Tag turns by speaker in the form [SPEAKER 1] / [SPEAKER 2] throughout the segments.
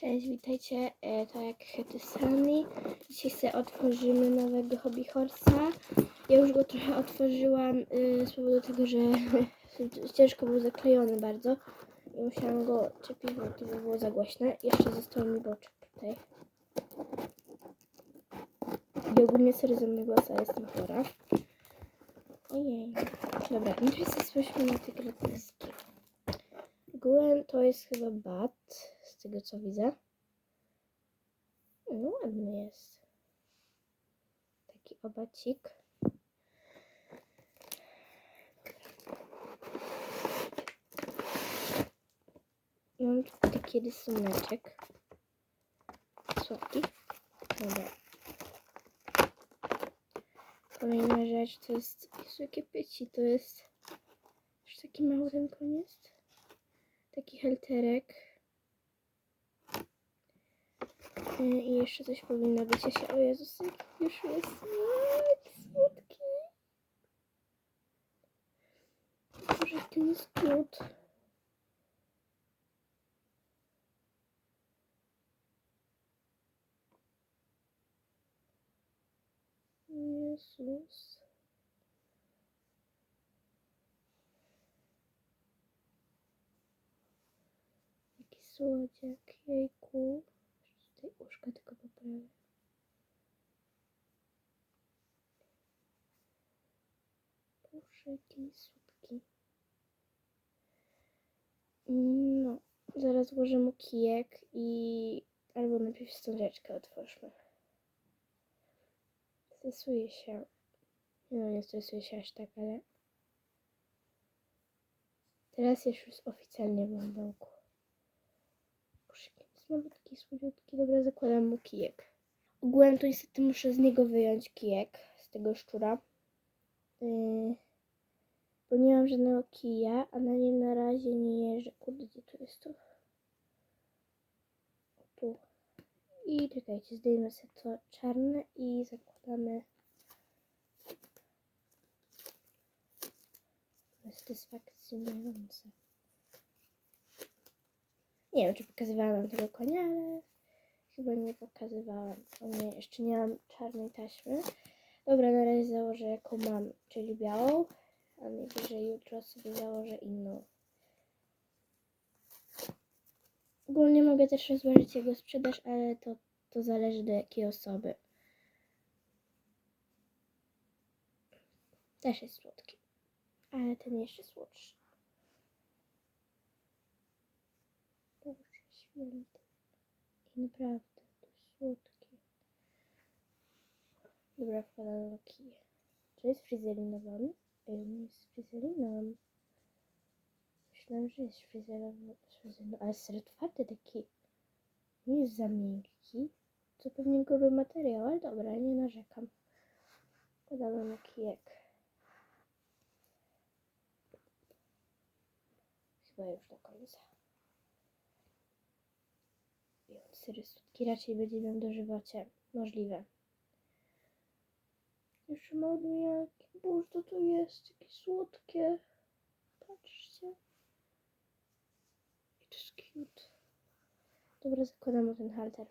[SPEAKER 1] Cześć, witajcie. E, To jak Hety Sunny. Dzisiaj sobie otworzymy nowego Hobby Horse'a. Ja już go trochę otworzyłam y, z powodu tego, że ciężko był zaklejony bardzo. I musiałam go czepić, bo to by było za głośne. Jeszcze został mi boczek tutaj. I ogólnie sorry za mój głos, ale jestem chora. Ojej. Dobra, no jest spójrzmy na te gratyski. Gwen to jest chyba bat, tego co widzę. No ładny jest. Taki obacik. I mam taki rysuneczek. Słodki. Dobra. Kolejna rzecz to jest... Jezu, pyci to jest... Już taki mały ten koniec taki helterek. I jeszcze coś powinno być. Ja się, o Jezus, już jest jaki słodki. Boże, on jest cute. Jezus. Jaki słodziak, jejku. Boże, jaki słodki. No, zaraz włożę mu kijek i... Albo najpierw wstążeczkę otwórzmy. Stresuję się. No, nie stresuję się aż tak, ale... Teraz już jest oficjalnie w lądołku. Jest malutki, słodziutki. Dobra, zakładam mu kijek. Ogółem to niestety muszę z niego wyjąć kijek, z tego szczura. Yy, bo nie mam żadnego kija, a na nim na razie nie jeżdżę. Kurde, gdzie tu jest to? Tu. I czekajcie, zdejmę sobie to czarne i zakładamy satysfakcjonujące. Nie wiem, czy pokazywałam tego konia, ale chyba nie pokazywałam. O nie, jeszcze nie mam czarnej taśmy. Dobra, na razie założę jaką mam, czyli białą, a najwyżej jutro sobie założę inną. Ogólnie mogę też rozważyć jego sprzedaż, ale to, to zależy do jakiej osoby. Też jest słodki, ale ten jeszcze słodszy. Boże I naprawdę, to słodkie. Dobra, wkładam do kije. Czy jest frizelinowany? Ej, on jest frizeliną. Myślałam, że jest frizerowany, ale serio twardy taki. Nie jest za miękki. To pewnie gruby materiał, ale dobra, nie narzekam. Podamy mu kijek. Chyba już do końca. I on serio słodki raczej będzie miał dożywocie. Możliwe. Jeszcze malutki. Boże, to to jest? Jakie słodkie. Patrzcie. I to jest cute. Dobra, zakładam ten halter.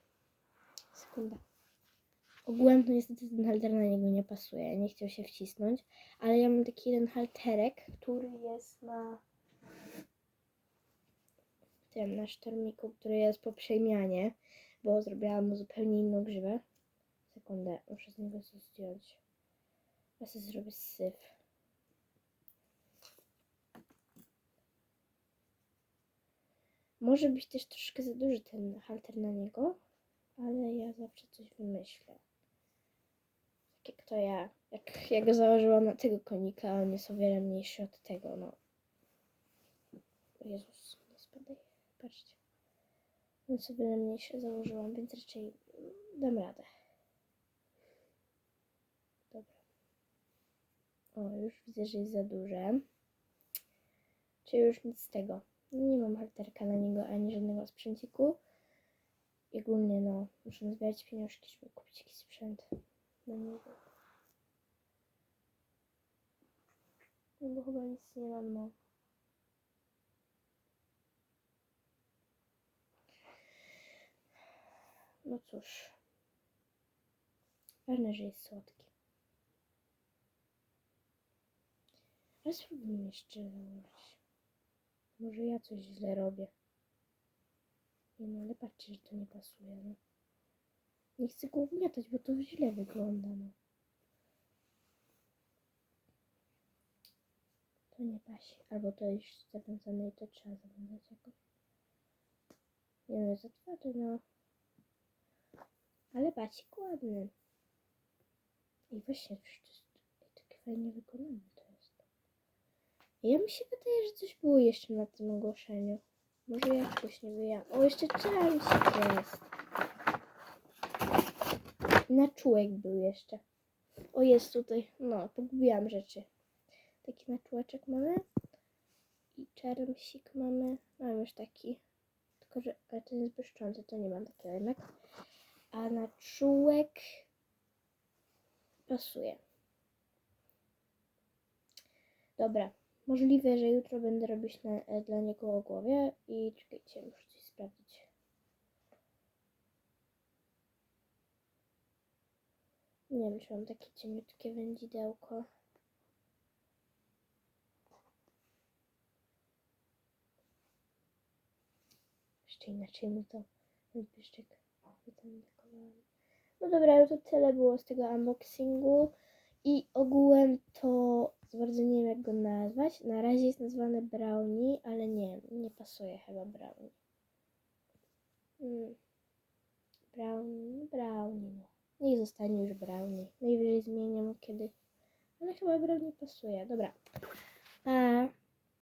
[SPEAKER 1] Sekunda. To niestety ten halter na niego nie pasuje. Nie chciał się wcisnąć. Ale ja mam taki jeden halterek, który jest na na sztormiku, który jest po przemianie, bo zrobiłam mu zupełnie inną grzywę. Sekundę, muszę z niego coś zdjąć. Ja sobie zrobię syf. Może być też troszkę za duży ten halter na niego, ale ja zawsze coś wymyślę. Tak jak to ja. Jak ja go założyłam na tego konika, on jest o wiele mniejszy od tego, no. Jezus. Patrzcie. On sobie na mniejsze założyłam, więc raczej dam radę. Dobra. O, już widzę, że jest za duże. Czyli już nic z tego. Nie mam halterka na niego, ani żadnego sprzęciku. I ogólnie, no, muszę zbierać pieniążki, żeby kupić jakiś sprzęt na niego. No bo chyba nic nie mam, no. No cóż. Ważne, że jest słodki. Ale spróbujmy jeszcze założyć. Może ja coś źle robię. Nie no, ale patrzcie, że to nie pasuje, no. Nie chcę go ugniatać, bo to źle wygląda, no. To nie pasi. Albo to już zawiązane i to trzeba zawiązać jakoś. Nie no, za twardy, no. Ale bacik ładny. I właśnie, takie fajnie wykonane to jest. Ja mi się wydaje, że coś było jeszcze na tym ogłoszeniu. Może ja coś nie wyjęłam. O, jeszcze czarnsik jest. Na czółek był jeszcze. O, jest tutaj. No, pogubiłam rzeczy. Taki na czółeczek mamy. I czarnsik mamy. Mam już taki. Tylko, że ale ten jest błyszczący, to nie mam takiego jednak. A na czółek pasuje. Dobra. Możliwe, że jutro będę robić na, e, dla niego o głowie i czekajcie, muszę coś sprawdzić. Nie wiem, czy mam takie cieniutkie wędzidełko. Jeszcze inaczej mu to ten No dobra, no to tyle było z tego unboxingu. I ogółem to bardzo nie wiem jak go nazwać. Na razie jest nazwane brownie, ale nie, nie pasuje chyba brownie. Mm. Brownie, brownie, no. Niech zostanie już brownie. Najwyżej zmienię mu kiedy. Ale chyba brownie pasuje. Dobra. Pa.